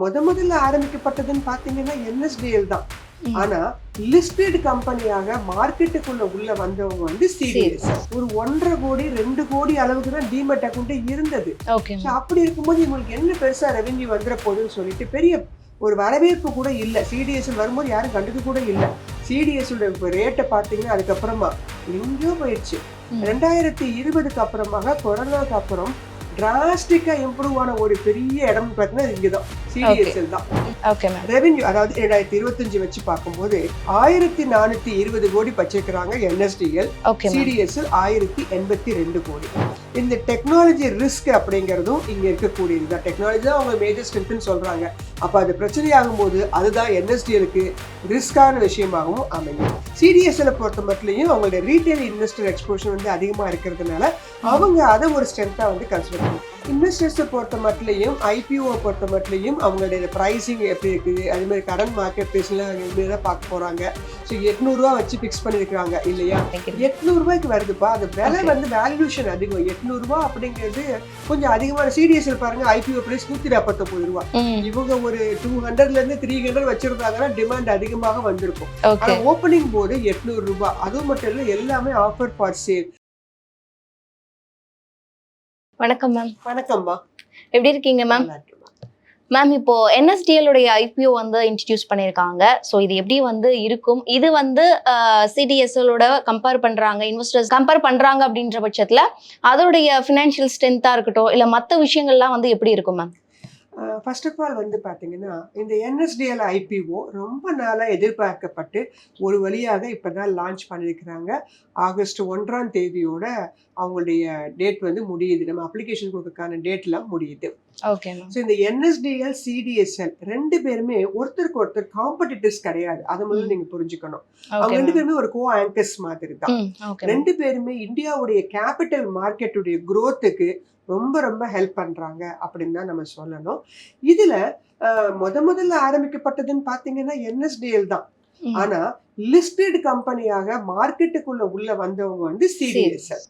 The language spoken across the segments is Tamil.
முத முதல்ல ஆரம்பிக்கப்பட்டதுன்னு பாத்தீங்கன்னா என்எஸ்டிஎல் தான். ஆனா லிஸ்டட் கம்பெனியாக மார்க்கெட்டுக்குள்ள உள்ள வந்தவங்க வந்து சிடிஎஸ் ஒரு ஒன்றரை கோடி ரெண்டு கோடி அளவுக்கு தான் டிமெட் அக்கௌண்ட் இருந்தது. அப்படி இருக்கும்போது இவங்களுக்கு என்ன பெருசா ரெவென்யூ வந்துட போகுதுன்னு சொல்லிட்டு பெரிய ஒரு வரவேற்பு கூட இல்ல. சிடிஎஸ் வரும்போது யாரும் கண்டுக்க கூட இல்ல. சிடிஎஸ் ரேட்டை பார்த்தீங்கன்னா அதுக்கப்புறமா எங்கேயோ போயிடுச்சு. ரெண்டாயிரத்தி இருபதுக்கு அப்புறமாக கொரோனாக்கு அப்புறம் டிராஸ்டிக்கா இம்ப்ரூவ் ஆன ஒரு பெரிய இடம் பார்த்தீங்கன்னா இங்கதான். சிடிஎஸ்எல் தான். ஓகே ரெவென்யூ அதாவது ரெண்டாயிரத்தி இருபத்தஞ்சு வச்சு பார்க்கும்போது ஆயிரத்தி நானூத்தி இருபது கோடி வச்சிருக்கிறாங்க என்எஸ்டிஎல் சிடிஎஸ்எல் ஆயிரத்தி எண்பத்தி ரெண்டு கோடி. இந்த டெக்னாலஜி ரிஸ்க் அப்படிங்கிறதும் இங்க இருக்கக்கூடியது தான். டெக்னாலஜி தான் அவங்க மேஜர் ஸ்ட்ரென்த்னு சொல்றாங்க. அப்ப அது பிரச்சனையாகும் போது அதுதான் என்எஸ்டிஎலுக்கு ரிஸ்கான விஷயமாகவும் அமையும். சிடிஎஸ்எல் பொறுத்த மட்டும் அவங்களுடைய ரீட்டைல் இன்வெஸ்டர் எக்ஸ்போஷன் வந்து அதிகமாக இருக்கிறதுனால அவங்க அதை ஒரு ஸ்ட்ரென்த்தாக வந்து கன்சிடர் பண்ணுவாங்க இன்வெஸ்டர்ஸை பொறுத்த மட்டும் ஐபிஓ பொறுத்த மட்டும் அவங்களுடைய ப்ரைசிங் எப்படி இருக்குது அதே மாதிரி கரண்ட் மார்க்கெட் ப்ரைஸ்லாம் இதுமாரி தான் பார்க்க போறாங்க? ஸோ எட்நூறுரூவா வச்சு ஃபிக்ஸ் பண்ணியிருக்காங்க இல்லையா? தேங்க்யூ எட்நூறு ரூபாய்க்கு வருதுப்பா. அந்த விலை. வந்து வேல்யூஷன் அதிகம். எட்நூறு ரூபாய் அப்படிங்கிறது கொஞ்சம் அதிகமான சிடிஎஸ்ல பாருங்க ஐபிஓ பிரைஸ் நூத்தி நாற்பத்தொன்பது ரூபா. இவங்க ஒரு டூ ஹண்ட்ரட்ல இருந்து த்ரீ ஹண்ட்ரட் வச்சிருந்தாங்கன்னா டிமாண்ட் அதிகமாக வந்திருக்கும். ஓகே ஆனா ஓப்பனிங் போது எட்நூறு ரூபாய் அதுவும் மட்டும் இல்ல எல்லாமே ஆஃபர் ஃபார் சேல் வணக்கம் மேம் வணக்கம்மா. எப்படி இருக்கீங்க மேம். மேம் இப்போ என்எஸ்டிஎல் உடைய ஐபிஓ வந்து இன்ட்ரடியூஸ் பண்ணியிருக்காங்க. ஸோ இது எப்படி வந்து இருக்கும்? இது வந்து சிடிஎஸ்எலோட கம்பேர் பண்றாங்க இன்வெஸ்டர்ஸ் கம்பேர் பண்றாங்க அப்படின்ற பட்சத்துல அதோடைய ஃபினான்ஷியல் ஸ்ட்ரென்த்தா இருக்கட்டும் இல்ல மத்த விஷயங்கள்லாம் வந்து எப்படி இருக்கும் மேம் ஃபர்ஸ்ட் ஆஃப் ஆல் வந்து பார்த்தீங்கன்னா இந்த என்எஸ்டிஎல் ஐபிஓ ரொம்ப நாளாக எதிர்பார்க்கப்பட்டு ஒரு வழியாக இப்போ தான் லான்ச் பண்ணியிருக்கிறாங்க ஆகஸ்ட் ஒன்றாம் தேதியோட அவங்களுடைய டேட் வந்து முடியுது. நம்ம அப்ளிகேஷன் கொடுக்கறதுக்கான டேட்லாம் முடியுது. ஓகே ஸோ இந்த என்எஸ்டிஎல் சிடிஎஸ்எல் ரெண்டு பேருமே ஒருத்தருக்கு ஒருத்தர் காம்படிட்டர்ஸ் கிடையாது. அதை முதல்ல. நீங்க புரிஞ்சுக்கணும். அவங்க ரெண்டு பேருமே ஒரு கோ ஆங்கர்ஸ் மாதிரி தான் ரெண்டு பேருமே இந்தியாவுடைய கேபிட்டல் மார்க்கெட்டுடைய growth-க்கு ரொம்ப ரொம்ப ஹெல்ப் பண்றாங்க அப்படின்னு தான் நம்ம சொல்லணும். இதுல முத முதல்ல ஆரம்பிக்கப்பட்டதுன்னு பாத்தீங்கன்னா என்எஸ்டிஎல் தான். ஆனா லிஸ்டட் கம்பெனியாக மார்க்கெட்டுக்குள்ள உள்ள வந்தவங்க வந்து சிடிஎஸ்எல்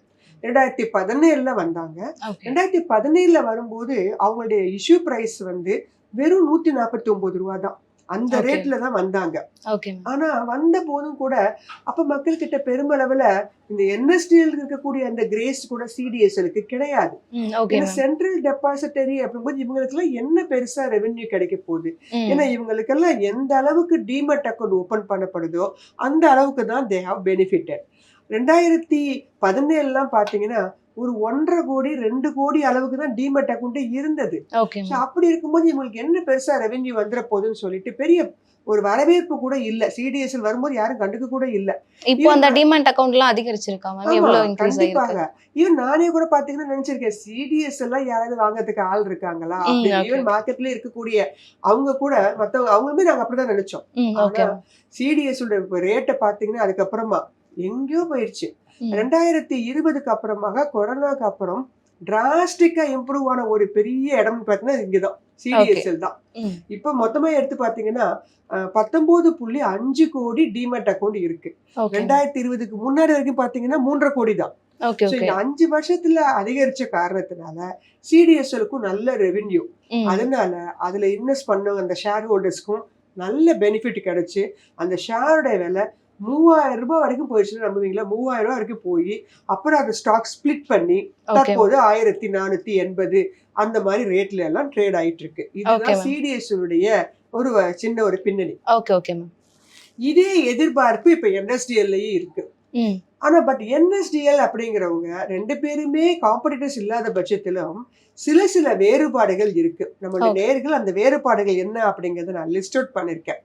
ரெண்டாயிரத்தி பதினேழுல வந்தாங்க. ரெண்டாயிரத்தி பதினேழுல வரும்போது அவங்களுடைய இஷ்யூ பிரைஸ் வந்து வெறும் நூத்தி நாற்பத்தி ஒன்பது ரூபா தான். அந்த. ரேட்ல தான் வந்தாங்க. ஆனா வந்த போதும் கூட அப்ப மக்கள் கிட்ட பெருமளவுல இந்த என்எஸ்டிஎல் இருக்கக்கூடிய அந்த கிரேஸ் கூட சிடிஎஸ்எலுக்கு கிடையாது. சென்ட்ரல் டெபாசிட்டரி அப்படிங்கும்போது இவங்களுக்கு எல்லாம் என்ன பெருசா ரெவென்யூ கிடைக்க போகுது? ஏன்னா இவங்களுக்கெல்லாம் எந்த அளவுக்கு டிமெட் அக்கௌண்ட் ஓபன் பண்ணப்படுதோ அந்த அளவுக்கு தான் தே ஹாவ் பெனிஃபிட்டட் ரெண்டாயிரத்தி பதினேழுலாம் பாத்தீங்கன்னா ஒரு ஒன்றரை கோடி ரெண்டு கோடி அளவுக்கு தான் டிமெட் அக்கௌண்ட் இருந்தது. அப்படி இருக்கும்போது இவங்களுக்கு என்ன பெருசா ரெவென்யூ வந்துட போகுதுன்னு சொல்லிட்டு பெரிய ஒரு வரவேற்பு கூட இல்ல. சிடிஎஸ்எல் வரும்போது யாரும் கண்டுக்க கூட இல்ல. இப்போ அந்த டிமாண்ட் அதிகரிச்சிருக்கா எவ்வளவு இன்க்ரீஸ் ஆயிருக்கு? கண்டிப்பாக ஈவன் நானே கூட பாத்தீங்கன்னா நினைச்சிருக்கேன் சிடிஎஸ் எல்லாம் யாராவது வாங்குறதுக்கு ஆள் இருக்காங்களா. ஈவன் மார்க்கெட்ல இருக்கக்கூடிய அவங்க கூட மத்தவங்க அவங்களுமே நாங்க அப்படிதான் நினைச்சோம். சிடிஎஸ் ரேட்டை பாத்தீங்கன்னா அதுக்கப்புறமா எங்கேயோ போயிடுச்சு ரெண்டாயிரத்தி இருபதுக்கு அப்புறமாக கொரோனாக்கு அப்புறம் டிராஸ்டிக்கா இம்ப்ரூவ் ஆன ஒரு பெரிய இடம் பார்த்தீங்கன்னா இங்கதான். சிடிஎஸ்எல் தான். இப்ப மொத்தமா எடுத்து பாத்தீங்கன்னா பத்தொன்பது புள்ளி அஞ்சு கோடி டிமெட் அக்கௌண்ட் இருக்கு. ரெண்டாயிரத்தி இருபதுக்கு முன்னாடி வரைக்கும் பாத்தீங்கன்னா மூன்றரை கோடி தான். அஞ்சு வருஷத்துல அதிகரிச்ச காரணத்தினால சிடிஎஸ்எலுக்கும் நல்ல ரெவென்யூ அதனால அதுல இன்வெஸ்ட் பண்ண அந்த ஷேர் ஹோல்டர்ஸ்க்கும் நல்ல பெனிஃபிட் கிடைச்சு அந்த ஷேரோட விலை மூவாயிரம் ரூபாய் வரைக்கும் போயிடுச்சுன்னு நம்புவீங்களா? மூவாயிரம் ரூபாய் வரைக்கும் போய் அப்புறம் அந்த ஸ்டாக் ஸ்பிளிட் பண்ணி தற்போது ஆயிரத்தி நானூத்தி எண்பது அந்த மாதிரி ரேட்ல எல்லாம் ட்ரேட் ஆயிட்டு இருக்கு இதுதான். சிடிஎஸ் உடைய ஒரு சின்ன ஒரு பின்னணி. ஓகே ஓகே மேம் இதே எதிர்பார்ப்பு இப்ப என்எஸ்டிஎல்லையும் இருக்கு. ம் ஆனா பட் என்எஸ்டிஎல் அப்படிங்கிறவங்க ரெண்டு பேருமே காம்படிட்டர்ஸ் இல்லாத பட்சத்திலும் சில சில வேறுபாடுகள் இருக்கு. நம்மளுடைய Okay. நேர்கள் அந்த வேறுபாடுகள் என்ன அப்படிங்கறத நான் லிஸ்ட் அவுட் பண்ணிருக்கேன்.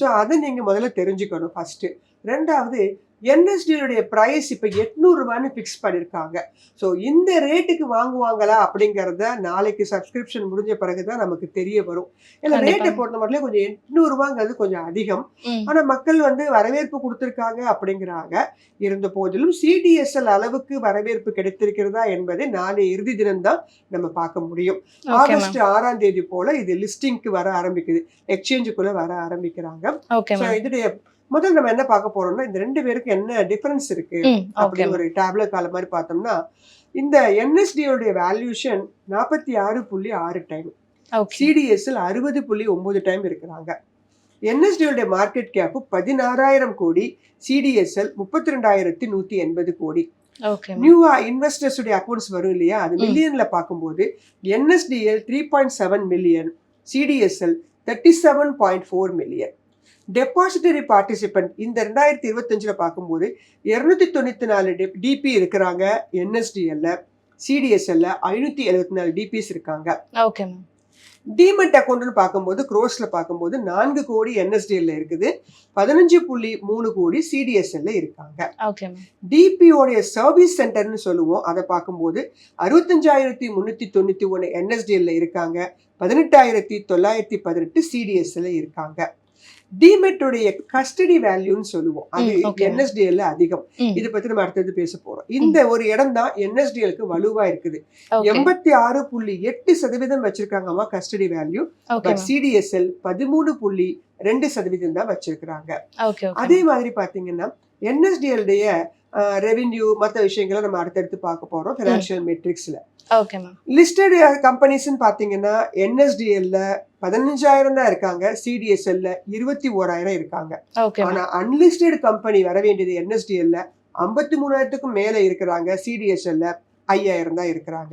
ஸோ அதை நீங்க முதல்ல தெரிஞ்சுக்கணும் ஃபர்ஸ்ட் ரெண்டாவது என்எஸ்டியுடைய பிரைஸ் இப்ப எட்நூறு ரூபான்னு ஃபிக்ஸ் பண்ணிருக்காங்க. ஸோ இந்த ரேட்டுக்கு வாங்குவாங்களா அப்படிங்கறத நாளைக்கு சப்ஸ்கிரிப்ஷன் முடிஞ்ச பிறகுதான் நமக்கு தெரிய வரும். ஏன்னா. ரேட்டை பொறுத்த மட்டும் கொஞ்சம் எட்நூறு ரூபாங்கிறது கொஞ்சம் அதிகம். ம். ஆனா மக்கள் வந்து வரவேற்பு கொடுத்திருக்காங்க அப்படிங்கிறாங்க. இருந்த போதிலும் சிடிஎஸ்எல் அளவுக்கு வரவேற்பு கிடைத்திருக்கிறதா என்பதை நாளை இறுதி தினம்தான் நம்ம பார்க்க முடியும். ஆகஸ்ட் ஆறாம் தேதி போல இது லிஸ்டிங்க்கு வர ஆரம்பிக்குது. எக்ஸ்சேஞ்சுக்குள்ள வர ஆரம்பிக்கிறாங்க. இதோடைய முதல்ல நம்ம என்ன பார்க்க போறோம்னா இந்த ரெண்டு பேருக்கு என்ன டிஃபரன்ஸ் இருக்கு அப்படின்னு ஒரு டேப்லெட் கால மாதிரி பார்த்தோம்னா இந்த என்எஸ்டி உடைய வேல்யூஷன் நாற்பத்தி ஆறு புள்ளி ஆறு டைம் சிடிஎஸ்எல் அறுபது புள்ளி ஒன்பது டைம் இருக்கிறாங்க. என்எஸ்டியோட மார்க்கெட் கேப் பதினாறாயிரம் கோடி சிடிஎஸ்எல் முப்பத்தி ரெண்டாயிரத்தி நூத்தி எண்பது கோடி. நியூவா இன்வெஸ்டர்ஸ் உடைய அக்கௌண்ட்ஸ் வரும் இல்லையா? அது. மில்லியன்ல பார்க்கும்போது NSDL three point seven million CDSL thirty seven point four million depository participant இந்த ரெண்டாயிரத்தி இருபத்தஞ்சுல பார்க்கும்போது இருநூத்தி தொண்ணூத்தி நாலு டிபி இருக்கிறாங்க என்எஸ்டிஎல்ல சிடிஎஸ்எல்ல ஐநூத்தி எழுபத்தி நாலு டிபிஸ் இருக்காங்க. ஓகே மேம் டிமெட் அக்கௌண்ட்னு பார்க்கும்போது க்ரோஸ்ல பார்க்கும்போது நான்கு கோடி என்எஸ்டிஎல்ல இருக்குது பதினஞ்சு புள்ளி மூணு கோடி சிடிஎஸ்எல்ல இருக்காங்க டிபியோடைய சர்வீஸ் சென்டர்னு சொல்லுவோம் அதை பார்க்கும்போது அறுபத்தஞ்சாயிரத்தி முந்நூற்றி தொண்ணூற்றி ஒன்று என்எஸ்டிஎல்ல இருக்காங்க பதினெட்டாயிரத்தி தொள்ளாயிரத்தி பதினெட்டு சிடிஎஸ்ல இருக்காங்க டிமெட்டுடைய கஸ்டடி வேல்யூன்னு சொல்லுவோம். அது. என்எஸ்டிஎல்ல அதிகம். இதை பத்தி நம்ம அடுத்தது பேச போறோம். இந்த ஒரு இடம் தான் என்எஸ்டிஎலுக்கு வலுவா இருக்குது. எண்பத்தி ஆறு புள்ளி எட்டு சதவீதம் வச்சிருக்காங்கம்மா கஸ்டடி வேல்யூ பட் சிடிஎஸ்எல் பதிமூணு புள்ளி ரெண்டு சதவீதம் தான் வச்சிருக்கிறாங்க. அதே மாதிரி பாத்தீங்கன்னா என்எஸ்டிஎல்டைய ரெவென்யூ மற்ற விஷயங்களை நம்ம அடுத்தடுத்து பார்க்க போறோம் ஃபினான்ஷியல் மெட்ரிக்ஸ்ல ஓகே மேம் லிஸ்டட் கம்பெனிஸ்னு பாத்தீங்கன்னா என்எஸ்டிஎல்ல பதினஞ்சாயிரம் தான் இருக்காங்க சிடிஎஸ்எல்ல இருபத்தி ஓராயிரம் இருக்காங்க. ஆனா அன்லிஸ்டட் கம்பெனி வர வேண்டியது என்எஸ்டிஎல்ல ஐம்பத்தி மூணாயிரத்துக்கும் மேல இருக்கிறாங்க சிடிஎஸ்எல்ல ஐயாயிரம் தான் இருக்கிறாங்க.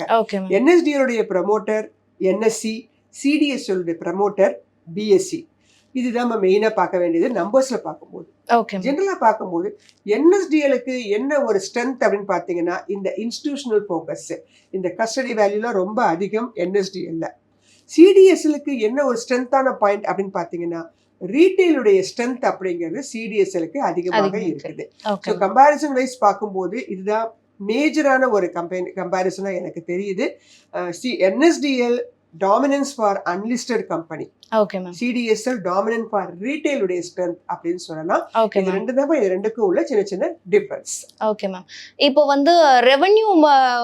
என்எஸ்டிஎலுடைய ப்ரமோட்டர் என்எஸ்சி சிடிஎஸ்எலுடைய ப்ரமோட்டர் பிஎஸ்சி இதுதான் நம்ம மெயினாக பார்க்க வேண்டியது நம்பர்ஸில் பார்க்கும்போது. ஜென்ரலாக பார்க்கும்போது என்எஸ்டிஎலுக்கு என்ன ஒரு ஸ்ட்ரென்த் அப்படின்னு பார்த்தீங்கன்னா இந்த இன்ஸ்டிடியூஷனல் ஃபோக்கஸ் இந்த கஸ்டடி வேல்யூலாம் ரொம்ப அதிகம் என்எஸ்டிஎல்ல சிடிஎஸ்எலுக்கு என்ன ஒரு ஸ்ட்ரென்த்தான பாயிண்ட் அப்படின்னு பார்த்தீங்கன்னா ரீட்டைலுடைய ஸ்ட்ரென்த் அப்படிங்கிறது சிடிஎஸ்எலுக்கு அதிகமாக அதிகம் இருக்கு. இருக்குது. ஸோ கம்பேரிசன் வைஸ் பார்க்கும்போது இதுதான் மேஜரான ஒரு கம்பெனி கம்பேரிசனாக எனக்கு தெரியுது. C NSDL dominance for unlisted company okay ma'am CDSL dominant for ரீட்டைலுடைய strength அப்படின்னு சொல்லலாம். ஓகே இது ரெண்டு தான் இது ரெண்டுக்கும் உள்ள சின்ன சின்ன டிஃபரன்ஸ் ஓகே மேம் இப்போ வந்து ரெவென்யூ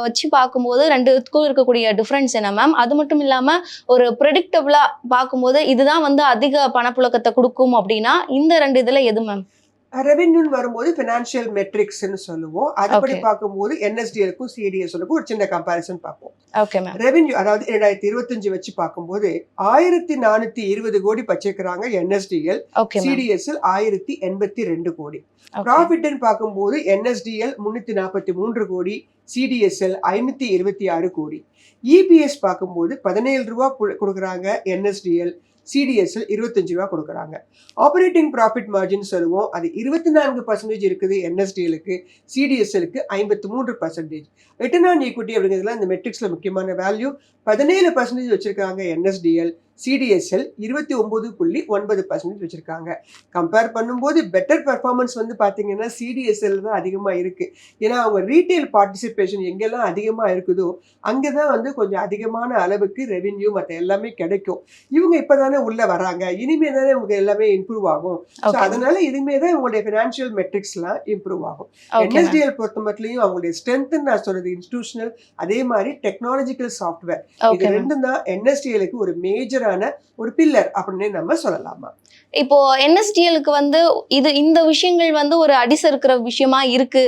வச்சு பார்க்கும்போது ரெண்டுத்துக்கும் இருக்கக்கூடிய டிஃப்ரென்ஸ் என்ன மேம் அது மட்டும் இல்லாம ஒரு ப்ரெடிக்டபிளா பார்க்கும்போது இதுதான் வந்து அதிக பணப்புழக்கத்தை கொடுக்கும் அப்படின்னா இந்த ரெண்டு இதுல எது மேம் ரெவென்யூன்னு வரும்போது ஃபினான்ஷியல் மெட்ரிக்ஸ்னு சொல்லுவோம். அதுபடி. பார்க்கும்போது என்எஸ்டிஎலுக்கும் சிடிஎஸ்எலுக்கும் ஒரு சின்ன கம்பேரிசன் பார்ப்போம். ஓகே ரெவென்யூ அதாவது இரண்டாயிரத்தி இருபத்தஞ்சு வச்சு பார்க்கும்போது ஆயிரத்தி நானூத்தி இருபது கோடி வச்சிருக்கிறாங்க என்எஸ்டிஎல் சிடிஎஸ்எல் ஆயிரத்தி எண்பத்தி ரெண்டு கோடி. ப்ராஃபிட்னு பார்க்கும்போது என்எஸ்டிஎல் முன்னூத்தி நாற்பத்தி மூன்று கோடி சிடிஎஸ்எல் ஐநூத்தி இருபத்தி ஆறு கோடி. இபிஎஸ் பார்க்கும்போது பதினேழு ரூபா கொடுக்குறாங்க என்எஸ்டிஎல் சிடிஎஸ்எல் இருபத்தஞ்சு ரூபா கொடுக்குறாங்க. ஆப்ரேட்டிங் ப்ராஃபிட் மார்ஜின் சொல்லுவோம். அது இருபத்தி நான்கு பர்சன்டேஜ் இருக்குது என்எஸ்டிஎலுக்கு சிடிஎஸ்எலுக்கு ஐம்பத்தி மூன்று பர்சன்டேஜ் ரிட்டர்ன் ஆன் ஈக்விட்டி அப்படிங்கிறதுலாம் இந்த மெட்ரிக்ஸில் முக்கியமான வேல்யூ பதினேழு பர்சன்டேஜ் வச்சிருக்காங்க என்எஸ்டிஎல் சிடிஎஸ்எல் இருபத்தி ஒன்பது புள்ளி ஒன்பது பர்சன்டேஜ் வச்சிருக்காங்க. கம்பேர் பண்ணும்போது பெட்டர் பெர்ஃபார்மன்ஸ் வந்து பார்த்தீங்கன்னா சிடிஎஸ்எல் தான் அதிகமாக இருக்குது ஏன்னா அவங்க ரீட்டைல் பார்ட்டிசிபேஷன் எங்கெல்லாம் அதிகமாக இருக்குதோ அங்கே தான் வந்து கொஞ்சம் அதிகமான அளவுக்கு ரெவென்யூ மற்ற எல்லாமே கிடைக்கும். இவங்க இப்போ தானே உள்ளே வராங்க. இனிமே தானே இவங்க எல்லாமே இம்ப்ரூவ் ஆகும். ஸோ அதனால இனிமே தான் உங்களுடைய ஃபினான்ஷியல் மெட்ரிக்ஸ்லாம் இம்ப்ரூவ் ஆகும். என்எஸ்டிஎல் பொறுத்த மட்டும் அவங்களுடைய ஸ்ட்ரென்த் நான் சொல்றது இன்ஸ்டிடியூஷனல் அதே மாதிரி டெக்னாலஜிக்கல் சாஃப்ட்வேர் இது ரெண்டும் தான் என்எஸ்டிஎலுக்கு ஒரு மேஜரான ஒரு பில்லர் அப்படின்னு நம்ம சொல்லலாமா? இப்போ என்எஸ்டிஎலுக்கு வந்து இது இந்த விஷயங்கள் வந்து ஒரு அடிசறுக்கிற விஷயமா இருக்கு.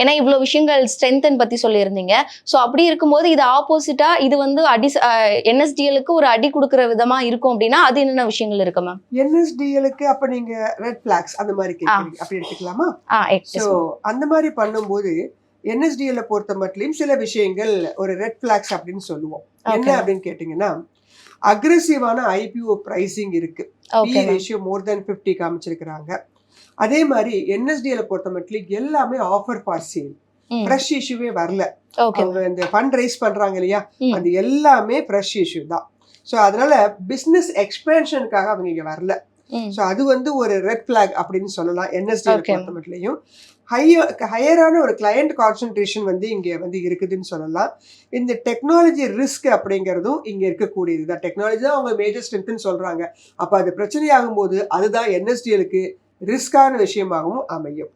ஏன்னா இவ்வளவு விஷயங்கள் ஸ்ட்ரென்தன் பத்தி சொல்லியிருந்தீங்க. ஸோ அப்படி இருக்கும்போது இது ஆப்போசிட்டா இது வந்து அடி என்எஸ்டிஎலுக்கு ஒரு அடி கொடுக்குற விதமா இருக்கும் அப்படின்னா அது என்னென்ன விஷயங்கள் இருக்கு மேம் என்எஸ்டிஎலுக்கு அப்ப நீங்க ரெட் பிளாக்ஸ் அந்த மாதிரி கேட்குறீங்க. அப்படி எடுத்துக்கலாமா? ஸோ அந்த மாதிரி பண்ணும்போது என்எஸ்டிஎல்ல பொறுத்த மட்டும் சில விஷயங்கள் ஒரு ரெட் பிளாக்ஸ் அப்படின்னு சொல்லுவோம். என்ன அப்படின்னு கேட்டிங்கன்னா அக்ரெசிவான ஐபிஓ பிரைசிங் இருக்கு. P ratio more than fifty காமிச்சிருக்கிறாங்க. அதே மாதிரி என்எஸ்டிஎல் பொறுத்த மட்டும் எல்லாமே ஆஃபர் ஃபார் சேல் ஃப்ரெஷ் இஷ்யூவே வரல. அவங்க இந்த ஃபண்ட் ரைஸ் பண்றாங்க இல்லையா. அது எல்லாமே ஃப்ரெஷ் இஷ்யூ தான். ஸோ அதனால பிசினஸ் எக்ஸ்பேன்ஷனுக்காக அவங்க இங்க வரல. ஸோ அது வந்து ஒரு ரெட் ஃபிளாக் அப்படின்னு சொல்லலாம். Okay. பொறுத்த மட்டும் ஹையர் ஹையரான ஒரு கிளையண்ட் கான்சன்ட்ரேஷன் வந்து இங்க வந்து இருக்குதுன்னு சொல்லலாம். இந்த டெக்னாலஜி ரிஸ்க் அப்படிங்கிறதும் இங்க இருக்கக்கூடியது தான் டெக்னாலஜி தான் அவங்க மேஜர் ஸ்ட்ரென்த்னு சொல்றாங்க. அப்ப அது பிரச்சனை ஆகும்போது அதுதான் என்எஸ்டிஎலுக்கு ரிஸ்கான விஷயமாகவும் அமையும்.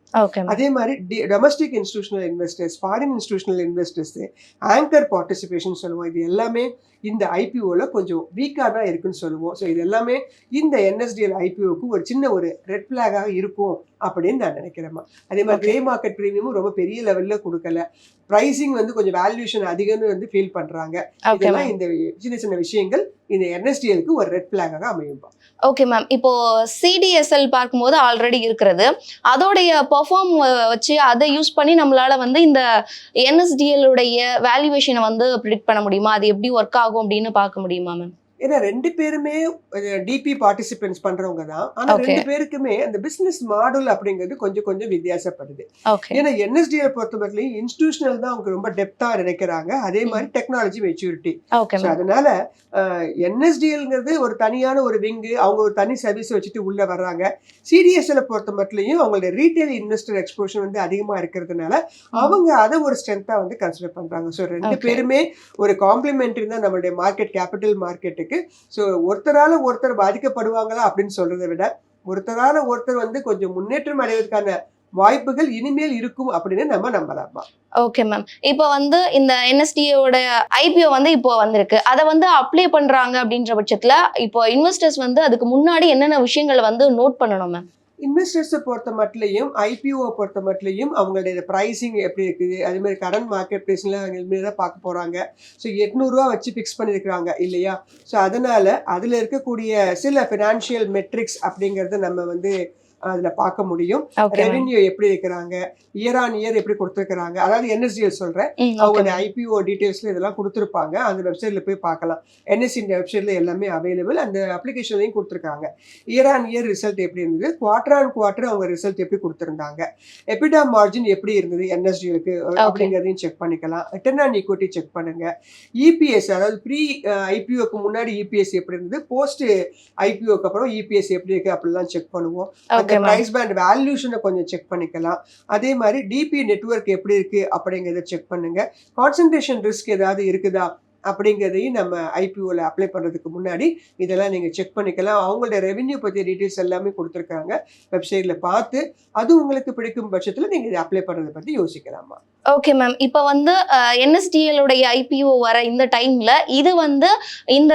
அதே மாதிரி domestic institutional investors foreign institutional investors anchor participation சொல்லுவோம். இது எல்லாமே இந்த ஐபிஓவில் கொஞ்சம் வீக்காக தான் இருக்குன்னு சொல்லுவோம். ஸோ இது எல்லாமே இந்த என்எஸ்டிஎல் ஐபிஓக்கு ஒரு சின்ன ஒரு ரெட் ஃபிளாகாக இருக்கும் அப்படின்னு நான் நினைக்கிறேம்மா அதே மாதிரி கிரே மார்க்கெட் ப்ரீமியமும் ரொம்ப பெரிய லெவலில் கொடுக்கல. ப்ரைசிங் வந்து கொஞ்சம் வேல்யூஷன் அதிகம்னு வந்து ஃபீல் பண்ணுறாங்க இதெல்லாம் இந்த சின்ன சின்ன விஷயங்கள் இந்த என்எஸ்டிஎலுக்கு ஒரு ரெட் ஃபிளாகாக அமையும்பா ஓகே மேம் இப்போ சிடிஎஸ்எல் பார்க்கும்போது ஆல்ரெடி இருக்கிறது. அதோடைய பெர்ஃபார்ம் வச்சு அதை யூஸ் பண்ணி நம்மளால வந்து இந்த என்எஸ்டிஎல் உடைய வேல்யூவேஷனை வந்து ப்ரிடிக்ட் பண்ண முடியுமா? அது எப்படி ஒர்க் ஆகும் அப்படின்னு பார்க்க முடியுமா மேம் ஏன்னா ரெண்டு பேருமே டிபி பார்ட்டிசிபென்ட்ஸ் பண்றவங்க தான். ஆனா. ரெண்டு பேருக்குமே அந்த பிசினஸ் மாடல் அப்படிங்கிறது கொஞ்சம் கொஞ்சம் வித்தியாசப்படுது. ஏன்னா என்எஸ்டிஎல் பொறுத்தவரையிலையும் இன்ஸ்டிடியூஷனல் தான் அவங்க ரொம்ப டெப்தா நினைக்கிறாங்க. அதே மாதிரி டெக்னாலஜி மெச்சூரிட்டி அதனால என்எஸ்டிஎல்ங்கிறது ஒரு தனியான ஒரு விங்கு அவங்க ஒரு தனி சர்வீஸ் வச்சுட்டு உள்ள வர்றாங்க. சிடிஎஸ்எல் பொறுத்த மட்டும் அவங்களோட ரீட்டைல் இன்வெஸ்டர் எக்ஸ்போஷன் வந்து அதிகமா இருக்கிறதுனால அவங்க அதை ஒரு ஸ்ட்ரென்த்தா வந்து கன்சிடர் பண்றாங்க. ஸோ ரெண்டு. பேருமே ஒரு காம்ப்ளிமெண்டரி தான் நம்மளுடைய மார்க்கெட் கேபிட்டல் மார்க்கெட்டுக்கு ஸோ ஒருத்தரால ஒருத்தர் பாதிக்கப்படுவாங்களா அப்படின்னு சொல்றதை விட ஒருத்தரால ஒருத்தர் வந்து கொஞ்சம் முன்னேற்றம் அடைவதற்கான வாய்ப்புகள் இனிமேல் இருக்கும் அப்படின்னு நம்ம நம்பலாமா? ஓகே மேம் இப்போ வந்து இந்த என்எஸ்டியோட ஐபிஓ வந்து இப்போ வந்திருக்கு. அதை வந்து அப்ளை பண்றாங்க அப்படின்ற பட்சத்துல இப்போ இன்வெஸ்டர்ஸ் வந்து அதுக்கு முன்னாடி என்னென்ன விஷயங்களை வந்து நோட் பண்ணணும் மேம் இன்வெஸ்டர்ஸை பொறுத்த மட்டும் ஐபிஓ பொறுத்த மட்டும் அவங்களுடைய ப்ரைஸிங் எப்படி இருக்குது? அதேமாதிரி கரண்ட் மார்க்கெட் ப்ரைஸ்லாம் அவங்க தான் பார்க்க போகிறாங்க ஸோ எட்நூறுரூவா வச்சு ஃபிக்ஸ் பண்ணியிருக்கிறாங்க இல்லையா? ஸோ அதனால் அதில் இருக்கக்கூடிய சில ஃபினான்ஷியல் மெட்ரிக்ஸ் அப்படிங்கிறத நம்ம வந்து அதில் பார்க்க முடியும். ரெவென்யூ எப்படி இருக்கிறாங்க? இயர் ஆன் இயர் எப்படி கொடுத்துருக்குறாங்க? அதாவது என்எஸ்டிஎல் சொல்கிறேன் அவங்களுடைய ஐபிஓ டீட்டெயில்ஸ்ல இதெல்லாம் கொடுத்துருப்பாங்க. அந்த வெப்சைட்ல போய் பார்க்கலாம். என்எஸ்சி வெப்சைட்ல எல்லாமே அவைலபிள் அந்த அப்ளிகேஷன்லையும் கொடுத்துருக்காங்க. இயர் ஆன் இயர் ரிசல்ட் எப்படி இருந்தது? குவார்டர் ஆன் குவார்டர் அவங்க ரிசல்ட் எப்படி கொடுத்துருந்தாங்க? எபிடா மார்ஜின் எப்படி இருந்தது? என்எஸ்டிஎலுக்கு அப்படிங்கிறதையும் செக் பண்ணிக்கலாம். ரிட்டர்ன் ஆன் ஈக்விட்டி செக் பண்ணுங்க. இபிஎஸ் அதாவது ப்ரீ ஐபிஓக்கு முன்னாடி இபிஎஸ் எப்படி இருந்தது? போஸ்ட் ஐபிஓக்கு அப்புறம் இபிஎஸ் எப்படி இருக்கு? அப்படிலாம் செக் பண்ணுவோம். அந்த பிரைஸ் பேண்ட் வேல்யூஷனை கொஞ்சம் செக் பண்ணிக்கலாம். அதே மாதிரி டிபி நெட்வொர்க் எப்படி இருக்கு அப்படிங்கிறத செக் பண்ணுங்க. கான்சன்ட்ரேஷன் ரிஸ்க் ஏதாவது இருக்குதா அப்படிங்கிறதையும் நம்ம ஐபிஓவில் அப்ளை பண்ணுறதுக்கு முன்னாடி இதெல்லாம் நீங்கள் செக் பண்ணிக்கலாம். அவங்களோட ரெவென்யூ பற்றிய டீட்டெயில்ஸ் எல்லாமே கொடுத்துருக்காங்க. வெப்சைட்டில் பார்த்து அது உங்களுக்கு பிடிக்கும் பட்சத்தில் நீங்கள் இதை அப்ளை பண்ணுறதை பற்றி யோசிக்கலாமா? ஓகே மேம் இப்போ வந்து என்எஸ்டிஎல் உடைய ஐபிஓ வர இந்த டைம்ல இது வந்து இந்த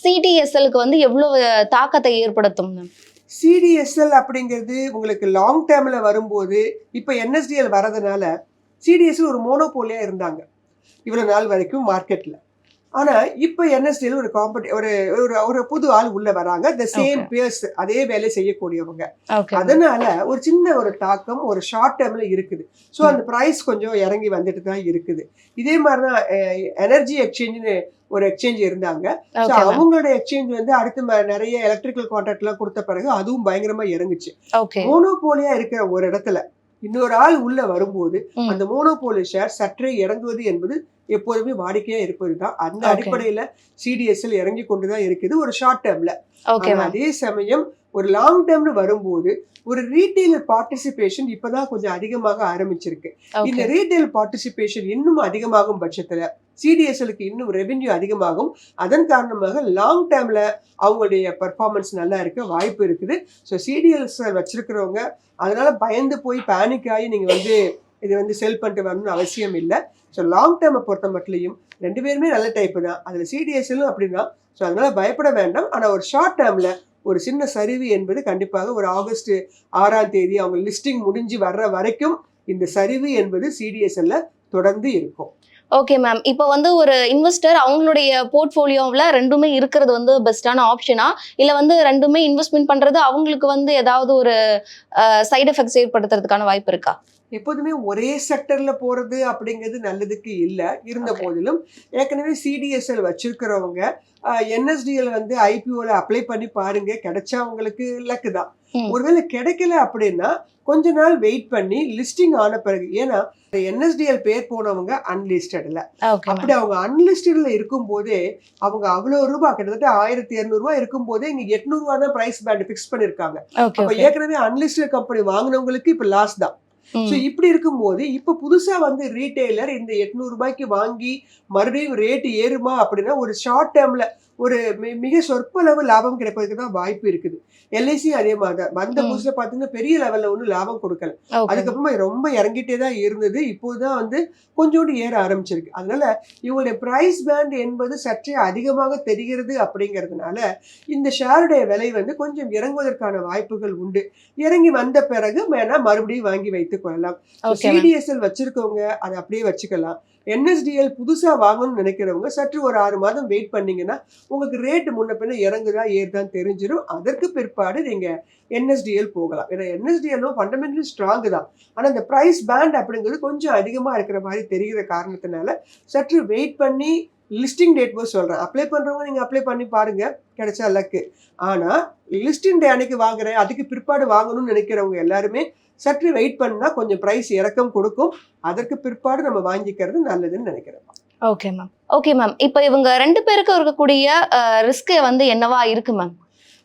சிடிஎஸ்எலுக்கு வந்து எவ்வளவு தாக்கத்தை ஏற்படுத்தும் மேம் சிடிஎஸ்எல் அப்படிங்கிறது உங்களுக்கு லாங் டேர்மில் வரும்போது இப்போ என்எஸ்டிஎல் வரதுனால சிடிஎஸ்எல் ஒரு மோனோபோலியாக இருந்தாங்க. இவ்வளோ நாள் வரைக்கும் மார்க்கெட்டில் ஆனால் இப்போ என்எஸ்டிஎல் ஒரு காம்படி ஒரு ஒரு ஒரு புது ஆள் உள்ள வராங்க. The same. பேர்ஸ் அதே வேலை செய்யக்கூடியவங்க. அதனால ஒரு சின்ன ஒரு தாக்கம் ஒரு ஷார்ட் டேர்ம்ல இருக்குது. ஸோ அந்த ப்ரைஸ் கொஞ்சம் இறங்கி வந்துட்டு தான் இருக்குது. இதே மாதிரி தான் எனர்ஜி எக்ஸ்சேஞ்சுன்னு ஒரு எக்ஸ்சேஞ்ச் இருந்தாங்க. ஸோ அவங்களோட எக்ஸ்சேஞ்ச் வந்து அடுத்து நிறைய எலக்ட்ரிக்கல் கான்ட்ராக்ட் எல்லாம் கொடுத்த பிறகு அதுவும் பயங்கரமா இறங்குச்சு. மோனோபோலியா இருக்கிற ஒரு இடத்துல இன்னொரு ஆள் உள்ள வரும்போது. அந்த மோனோபோலி ஷேர் சற்றே இறங்குவது என்பது எப்போதுமே வாடிக்கையா இருப்பது தான் அந்த. அடிப்படையில சிடிஎஸ்எல் இறங்கி கொண்டுதான் இருக்குது ஒரு ஷார்ட் டேர்ம்ல அதே சமயம் ஒரு லாங் டேர்ம்னு வரும்போது ஒரு ரீட்டைலர் பார்ட்டிசிபேஷன் இப்பதான் கொஞ்சம் அதிகமாக ஆரம்பிச்சிருக்கு. இந்த ரீட்டைல் பார்ட்டிசிபேஷன் இன்னும் அதிகமாகும் பட்சத்துல சிடிஎஸ்எலுக்கு இன்னும் ரெவென்யூ அதிகமாகும். அதன் காரணமாக லாங் டேர்மில் அவங்களுடைய பர்ஃபார்மன்ஸ் நல்லா இருக்க வாய்ப்பு இருக்குது. ஸோ சிடிஎஸ் வச்சுருக்கிறவங்க அதனால் பயந்து போய் பேனிக் ஆகி நீங்கள் வந்து இது வந்து செல் பண்ணிட்டு வரணும்னு அவசியம் இல்லை. ஸோ லாங் டேர்மை பொறுத்த மட்டும் ரெண்டு பேருமே நல்ல டைப்பு தான். அதில் சிடிஎஸ்எல்லும் அப்படிதான் ஸோ அதனால் பயப்பட வேண்டாம். ஆனால் ஒரு ஷார்ட் டேர்மில் ஒரு சின்ன சரிவு என்பது கண்டிப்பாக ஒரு ஆகஸ்ட் ஆறாம் தேதி அவங்க லிஸ்டிங் முடிஞ்சு வர்ற வரைக்கும் இந்த சரிவு என்பது சிடிஎஸ்எல்ல தொடர்ந்து இருக்கும். ஓகே மேம் இப்போ வந்து ஒரு இன்வெஸ்டர் அவங்களுடைய போர்ட்ஃபோலியோவில் ரெண்டுமே இருக்கிறது வந்து பெஸ்டான ஆப்ஷனா இல்லை வந்து ரெண்டுமே இன்வெஸ்ட்மெண்ட் பண்ணுறது அவங்களுக்கு வந்து ஏதாவது ஒரு சைடு எஃபெக்ட்ஸ் ஏற்படுத்துறதுக்கான வாய்ப்பு இருக்கா? எப்போதுமே ஒரே செக்டர்ல போறது அப்படிங்கிறது நல்லதுக்கு இல்லை. இருந்த. போதிலும் ஏற்கனவே சிடிஎஸ்எல் வச்சிருக்கிறவங்க என்எஸ்டிஎல் வந்து ஐபிஓல அப்ளை பண்ணி பாருங்க. கிடைச்சா அவங்களுக்கு லக்கு தான். ஒருவேளை கிடைக்கல அப்படின்னா கொஞ்ச நாள் வெயிட் பண்ணி லிஸ்டிங் ஆன பிறகு ஏன்னா என்எஸ்டிஎல் பேர் போனவங்க அன்லிஸ்டட்ல அப்படி அவங்க அன்லிஸ்டட்ல இருக்கும் போதே அவங்க அவ்வளவு ரூபாய் கிட்டத்தட்ட ஆயிரத்தி இருநூறுவா இருக்கும் போதே இங்க எட்நூறுவா தான் பிரைஸ் பேண்ட் ஃபிக்ஸ் பண்ணிருக்காங்க. அப்ப ஏற்கனவே அன்லிஸ்டட் கம்பெனி வாங்கினவங்களுக்கு இப்ப லாஸ் தான். ஸோ இப்படி இருக்கும்போது இப்போ புதுசா வந்து ரீட்டைலர் இந்த எட்நூறு ரூபாய்க்கு வாங்கி மறுபடியும் ரேட் ஏறுமா அப்படின்னா ஒரு ஷார்ட் டேர்ம்ல ஒரு மிக சொற்ப அளவு லாபம் கிடைப்பதற்கு தான் வாய்ப்பு இருக்குது. எல்ஐசி அதே மாதிரி வந்த. புதுசுல பார்த்தீங்கன்னா பெரிய லெவல்ல ஒன்றும் லாபம் கொடுக்கல. அதுக்கப்புறமா ரொம்ப இறங்கிட்டே தான் இருந்தது. இப்போதான் வந்து கொஞ்சோண்டு ஏற ஆரம்பிச்சிருக்கு. அதனால இவங்களுடைய பிரைஸ் பேண்ட் என்பது சற்றே அதிகமாக தெரிகிறது அப்படிங்கிறதுனால இந்த ஷேருடைய விலை வந்து கொஞ்சம் இறங்குவதற்கான வாய்ப்புகள் உண்டு. இறங்கி வந்த பிறகு வேணா மறுபடியும் வாங்கி வைத்துக் கொள்ளலாம். சிடிஎஸ்எல் வச்சிருக்கவங்க அதை அப்படியே வச்சுக்கலாம். என்எஸ்டிஎல் புதுசா வாங்கணும்னு நினைக்கிறவங்க சற்று ஒரு ஆறு மாதம் வெயிட் பண்ணீங்கன்னா உங்களுக்கு ரேட் முன்ன பின்ன இறங்குதா ஏறுதான்னு தெரிஞ்சிடும் அதற்கு பிற்பாடு பிற்பாடு நீங்கள் என்எஸ்டிஎல் போகலாம். ஏன்னா என்எஸ்டிஎல்லும் ஃபண்டமெண்டலி ஸ்ட்ராங் தான். ஆனால் இந்த ப்ரைஸ் பேண்ட் அப்படிங்கிறது கொஞ்சம் அதிகமாக இருக்கிற மாதிரி தெரிகிற காரணத்தினால சற்று வெயிட் பண்ணி லிஸ்டிங் டேட் போய் சொல்றேன். அப்ளை பண்ணுறவங்க நீங்கள் அப்ளை பண்ணி பாருங்க. கிடைச்சா லக்கு ஆனா லிஸ்டிங் டே அன்னைக்கு வாங்குறேன். அதுக்கு பிற்பாடு வாங்கணும்னு நினைக்கிறவங்க எல்லாருமே சற்று வெயிட் பண்ணால் கொஞ்சம் ப்ரைஸ் இறக்கம் கொடுக்கும். அதற்கு பிற்பாடு நம்ம வாங்கிக்கிறது நல்லதுன்னு நினைக்கிறேன். ஓகே மேம் ஓகே மேம் இப்போ இவங்க ரெண்டு பேருக்கும் இருக்கக்கூடிய ரிஸ்க்கு வந்து என்னவா இருக்கு மேம்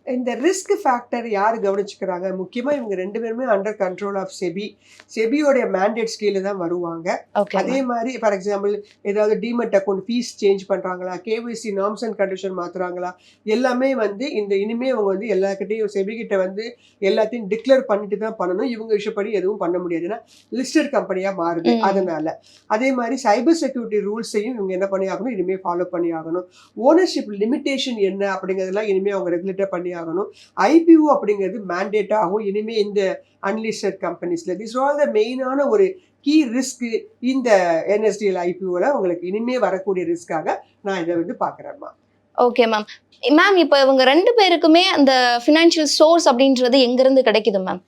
இந்த ரிஸ்க் ஃபேக்டர் யார் கவனிச்சுக்கிறாங்க? முக்கியமா இவங்க ரெண்டு பேருமே அண்டர் கண்ட்ரோல் ஆஃப் செபி செபியோடைய மேண்டேட்ஸ் கீழே தான் வருவாங்க. அதே மாதிரி ஃபார் எக்ஸாம்பிள் ஏதாவது டிமெட் அக்கௌண்ட் ஃபீஸ் சேஞ்ச் பண்றாங்களா? கேவிசி நார்ம்ஸ் அண்ட் கண்டிஷன் மாத்துறாங்களா? எல்லாமே வந்து இந்த இனிமே அவங்க வந்து எல்லாருக்கிட்டையும் செபி கிட்ட வந்து எல்லாத்தையும் டிக்ளேர் பண்ணிட்டு தான் பண்ணணும். இவங்க விஷயப்படி எதுவும் பண்ண முடியாது. ஏன்னா லிஸ்டட் கம்பெனியா மாறுது. அதனால. அதே மாதிரி சைபர் செக்யூரிட்டி ரூல்ஸையும் இவங்க என்ன பண்ணி ஆகணும் இனிமே ஃபாலோ பண்ணி ஆகணும் ஓனர்ஷிப் லிமிடேஷன் என்ன அப்படிங்கிறதெல்லாம் இனிமே அவங்க ரெகுலேட்டர் பண்ணி ஆகணும். ஐபிஓ அப்படிங்கிறது மேண்டேட் ஆகும். இனிமே இந்த அன்லிஸ்டட் கம்பெனிஸ்ல திஸ் ஆல் த மெயினான ஒரு கீ ரிஸ்க் இந்த என்எஸ்டிஎல் ஐபிஓல உங்களுக்கு இனிமே வரக்கூடிய ரிஸ்க்காக நான் இதை வந்து பார்க்குறேன்மா ஓகே மேம் மேம் இப்போ இவங்க ரெண்டு பேருக்குமே அந்த ஃபினான்ஷியல் சோர்ஸ் அப்படின்றது எங்கிருந்து கிடைக்குது மேம்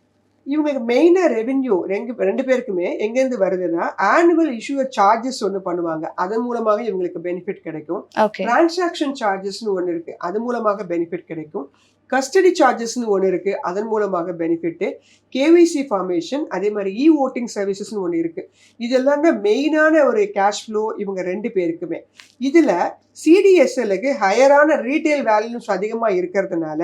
இவங்களுக்கு மெயினாக ரெவென்யூ ரெண்டு ரெண்டு பேருக்குமே எங்கேருந்து வருதுன்னா ஆனுவல் இஷ்யூ சார்ஜஸ் ஒன்று பண்ணுவாங்க. அதன் மூலமாக இவங்களுக்கு பெனிஃபிட் கிடைக்கும். டிரான்சாக்ஷன் சார்ஜஸ்னு ஒன்று இருக்கு. அது மூலமாக பெனிஃபிட் கிடைக்கும். கஸ்டடி சார்ஜஸ்னு ஒன்று இருக்குது அதன் மூலமாக பெனிஃபிட்டு கேவிசி ஃபார்மேஷன் அதே மாதிரி இ ஓட்டிங் சர்வீசஸ்னு ஒன்று இருக்குது இதெல்லாம் தான் மெயினான ஒரு கேஷ் ஃப்ளோ இவங்க ரெண்டு பேருக்குமே. இதில் சிடிஎஸ்எலுக்கு ஹையரான ரீட்டைல் வேல்யூஸ் அதிகமாக இருக்கிறதுனால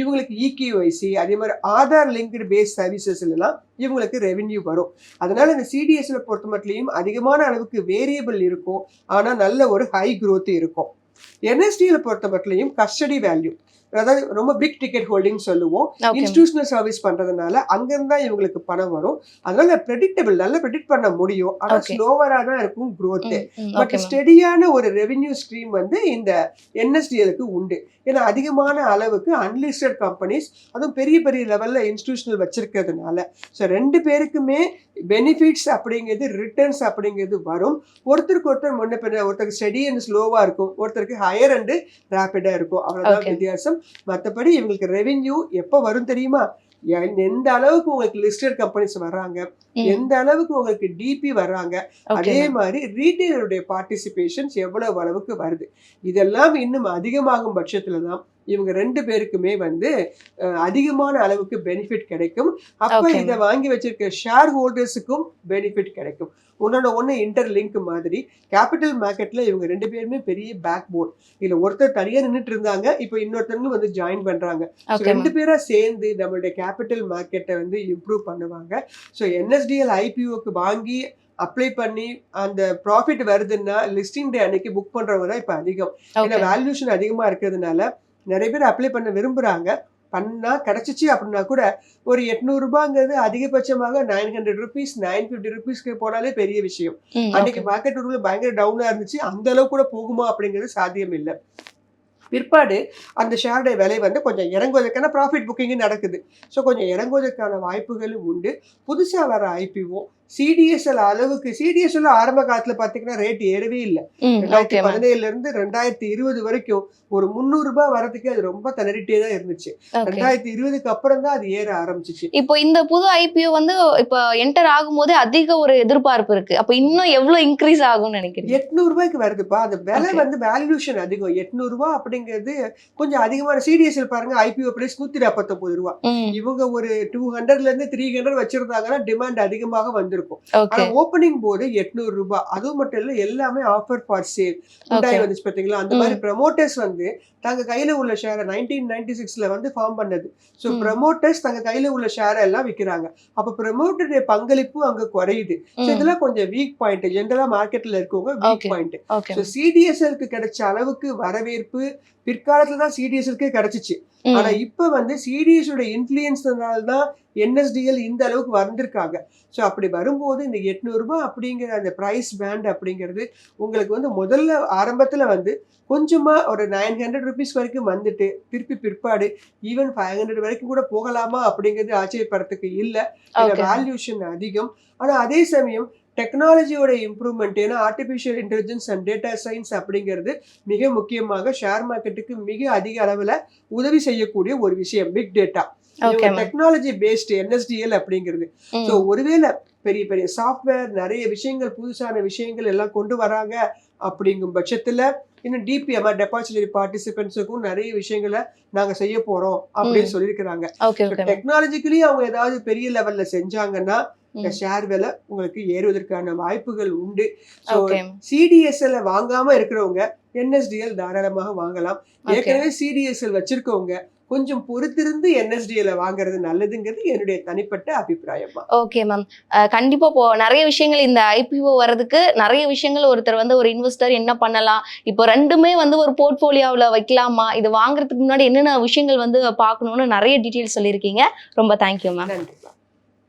இவங்களுக்கு E இகியூஐசி அதே மாதிரி ஆதார் லிங்க்டு பேஸ் சர்வீசஸ்லாம் இவங்களுக்கு ரெவென்யூ வரும். அதனால் இந்த சிடிஎஸ்ல பொறுத்த மட்டும் அதிகமான அளவுக்கு வேரியபிள் இருக்கும். ஆனால் நல்ல ஒரு ஹை க்ரோத் இருக்கும். என்எஸ்டியில் பொறுத்த மட்டும் கஸ்டடி வேல்யூ அதாவது ரொம்ப பிக் டிக்கெட் ஹோல்டிங் சொல்லுவோம். இன்ஸ்டிடியூஷனல் சர்வீஸ் பண்றதுனால அங்கிருந்தா இவங்களுக்கு பணம் வரும். அதனால ப்ரெடிக்டபிள் நல்லா ப்ரெடிக்ட் பண்ண முடியும். ஆனா. ஸ்லோவரா தான் இருக்கும் growth. பட் ஸ்டெடியான ஒரு ரெவென்யூ ஸ்ட்ரீம் வந்து இந்த என்எஸ்டிஎலுக்கு உண்டு. ஏன்னா அதிகமான அளவுக்கு அன்லிஸ்டட் கம்பெனிஸ் அதுவும் பெரிய பெரிய லெவல்ல இன்ஸ்டிடியூஷனல் வச்சிருக்கிறதுனால. ஸோ ரெண்டு பேருக்குமே பெனிஃபிட்ஸ் அப்படிங்கிறது ரிட்டர்ன்ஸ் அப்படிங்கிறது வரும். ஒருத்தருக்கு ஒருத்தர் முன்ன பின்ன ஒருத்தருக்கு ஸ்டெடி அண்ட் ஸ்லோவா இருக்கும். ஒருத்தருக்கு ஹையர் அண்ட் ரேப்பிடா இருக்கும். அவ்வளவுதான் Okay. வித்தியாசம். மற்றபடி இவங்களுக்கு ரெவென்யூ எப்போ வரும் தெரியுமா? எந்த அளவுக்கு உங்களுக்கு லிஸ்டட் கம்பெனிஸ் வர்றாங்க. எந்த அளவுக்கு உங்களுக்கு டிபி வர்றாங்க? அதே மாதிரி ரீட்டைலருடைய பார்ட்டிசிபேஷன்ஸ் எவ்வளவு அளவுக்கு வருது? இதெல்லாம் இன்னும் அதிகமாகும் பட்சத்துல தான் இவங்க ரெண்டு பேருக்குமே வந்து அதிகமான அளவுக்கு பெனிஃபிட் கிடைக்கும். அப்ப. இதை வாங்கி வச்சிருக்க ஷேர் ஹோல்டர்ஸுக்கும் பெனிஃபிட் கிடைக்கும். ஒன்னோட ஒன்று இன்டர் லிங்க் மாதிரி. கேபிட்டல் மார்க்கெட்ல இவங்க ரெண்டு பேருமே பெரிய பேக் போன் இதுல ஒருத்தர் தனியா நின்றுட்டு இருந்தாங்க இப்போ இன்னொருத்தவங்க வந்து ஜாயின் ஓகே ரெண்டு பேரா சேர்ந்து நம்மளுடைய கேபிட்டல் மார்க்கெட்டை வந்து இம்ப்ரூவ் பண்ணுவாங்க. ஸோ என்எஸ்டிஎல் ஐபிஓக்கு வாங்கி அப்ளை பண்ணி அந்த ப்ராஃபிட் வருதுன்னா லிஸ்டிங் டே அன்னைக்கு புக் பண்றவங்க தான் இப்போ அதிகம். ஏன்னா வேல்யூஷன் அதிகமா இருக்கிறதுனால நிறைய பேர் அப்ளை பண்ண விரும்புறாங்க. பண்ணா கிடைச்சிச்சு அப்படின்னா கூட ஒரு எட்நூறு ரூபாங்கிறது அதிகபட்சமாக nine hundred rupees nine fifty ருபீஸ்க்கு போனாலே பெரிய விஷயம். அன்னைக்கு மார்க்கெட் உள்ள பயங்கர டவுனா இருந்துச்சு. அந்த அளவு கூட போகுமா அப்படிங்கிறது சாத்தியம் இல்லை. பிற்பாடு அந்த ஷேருடைய விலை வந்து கொஞ்சம் இறங்குவதற்கான ப்ராஃபிட் புக்கிங்கும் நடக்குது. ஸோ கொஞ்சம் இறங்குவதற்கான வாய்ப்புகளும் உண்டு. புதுசாக வர ஐபிஓ சிடிஎஸ்எல் அளவுக்கு சிடிஎஸ்எல் ஆரம்ப காலத்தில் பார்த்தீங்கன்னா ரேட் ஏறவே இல்லை. ரெண்டாயிரத்தி பதினேழுல இருந்து ரெண்டாயிரத்தி இருபது வரைக்கும் ஒரு முந்நூறு ரூபாய் வரதுக்கு அது ரொம்ப திணறிட்டே தான் இருந்துச்சு. ரெண்டாயிரத்தி இருபதுக்கு அப்புறம் தான் அது ஏற ஆரம்பிச்சிச்சு. இப்போ இந்த புது ஐபிஓ வந்து இப்போ என்டர் ஆகும்போது அதிக ஒரு எதிர்பார்ப்பு இருக்கு. அப்போ இன்னும் எவ்வளவு இன்க்ரீஸ் ஆகும்னு நினைக்கிறீங்க? எட்நூறு ரூபாய்க்கு வருதுப்பா அந்த விலை. வந்து வேல்யூஷன் அதிகம். எட்நூறு ரூபாய் அப்படிங்கிறது கொஞ்சம் அதிகமான சிடிஎஸ்எல் பாருங்க ஐபிஓ பிரைஸ் நூத்தி நாற்பத்தொன்பது ரூபா. இவங்க ஒரு டூ ஹண்ட்ரட்ல இருந்து த்ரீ ஹண்ட்ரட் வச்சிருந்தாங்கன்னா டிமாண்ட் அதிகமாக வந்திருக்கும் ஓகே ஆனா ஓப்பனிங் போது எட்நூறு ரூபாய். அதுவும் மட்டும் இல்ல எல்லாமே ஆஃபர் ஃபார் சேல் வந்துச்சு பாத்தீங்களா? அந்த மாதிரி ப்ரமோட்டர்ஸ் வந்து தங்க கையில உள்ள ஷேரை நைன்டீன் நைன்டி சிக்ஸ்ல வந்து ஃபார்ம் பண்ணது. ஸோ. ப்ரமோட்டர்ஸ் தங்க கையில உள்ள ஷேரை எல்லாம் விற்கிறாங்க அப்ப ப்ரமோட்டருடைய பங்களிப்பு அங்க குறையுது. ஸோ. இதெல்லாம் கொஞ்சம் வீக் பாயிண்ட் ஜென்ரலா மார்க்கெட்ல இருக்கவங்க வீக். பாயிண்ட் ஸோ சிடிஎஸ்எல்க்கு கிடைச்ச அளவுக்கு வரவேற்பு பிற்காலத்துல தான் சிடிஎஸ்எல்க்கே கிடைச்சிச்சு. ஆனா இப்ப வந்து சிடிஎஸ் உடைய இன்ஃபுளுயன்ஸ்னால தான் என்எஸ்டிஎல் இந்த அளவுக்கு வந்திருக்காங்க. ஸோ அப்படி வரும்போது இந்த எட்நூறு ரூபாய் அப்படிங்கிற அந்த பிரைஸ் பேண்ட் அப்படிங்கிறது உங்களுக்கு வந்து முதல்ல ஆரம்பத்துல வந்து கொஞ்சமா ஒரு நைன் ஹண்ட்ரட் ருபீஸ் வரைக்கும் வந்துட்டு திருப்பி பிற்பாடு ஈவன் ஃபைவ் ஹண்ட்ரட் வரைக்கும் கூட போகலாமா அப்படிங்கிறது ஆச்சரியப்படுறதுக்கு இல்லை. வேல்யூஷன் அதிகம். ஆனா அதே சமயம் டெக்னாலஜியோட இம்ப்ரூவ்மெண்ட் ஏன்னா artificial intelligence and data science அப்படிங்கிறது மிக முக்கியமாக ஷேர் மார்க்கெட்டுக்கு மிக அதிக அளவுல உதவி செய்யக்கூடிய ஒரு விஷயம் big data technology based NSDL அப்படிங்கிறது. ஸோ ஒருவேளை பெரிய பெரிய சாஃப்ட்வேர் நிறைய விஷயங்கள் புதுசான விஷயங்கள் எல்லாம் கொண்டு வராங்க அப்படிங்கும் பட்சத்துல இன்னும் டிபிஎம் டெபாசிட்டரி பார்ட்டிசிபென்ட்ஸுக்கும் நிறைய விஷயங்களை நாங்க செய்ய போறோம் அப்படின்னு சொல்லியிருக்கிறாங்க. டெக்னாலஜிக்கலி அவங்க ஏதாவது பெரிய லெவல்ல செஞ்சாங்கன்னா இந்த. ஷேர் விலை உங்களுக்கு ஏறுவதற்கான வாய்ப்புகள் உண்டு. ஸோ சிடிஎஸ்எல் வாங்காம இருக்கிறவங்க என்எஸ்டிஎல் தாராளமாக வாங்கலாம். ஏற்கனவே சிடிஎஸ்எல் வச்சிருக்கவங்க கொஞ்சம் பொறுத்திருந்து என்எஸ்டிஎல் வாங்குறது நல்லதுங்கிறது என்னுடைய தனிப்பட்ட அபிப்பிராயமா ஓகே மேம் கண்டிப்பா இப்போ நிறைய விஷயங்கள் இந்த ஐபிஓ வர்றதுக்கு நிறைய விஷயங்கள் ஒருத்தர் வந்து ஒரு இன்வெஸ்டர் என்ன பண்ணலாம்? இப்போ ரெண்டுமே வந்து ஒரு போர்ட்ஃபோலியோவில் வைக்கலாமா? இது வாங்குறதுக்கு முன்னாடி என்னென்ன விஷயங்கள் வந்து பார்க்கணும்னு நிறைய டீட்டெயில்ஸ் சொல்லியிருக்கீங்க. ரொம்ப தேங்க்யூ மேம் நன்றி.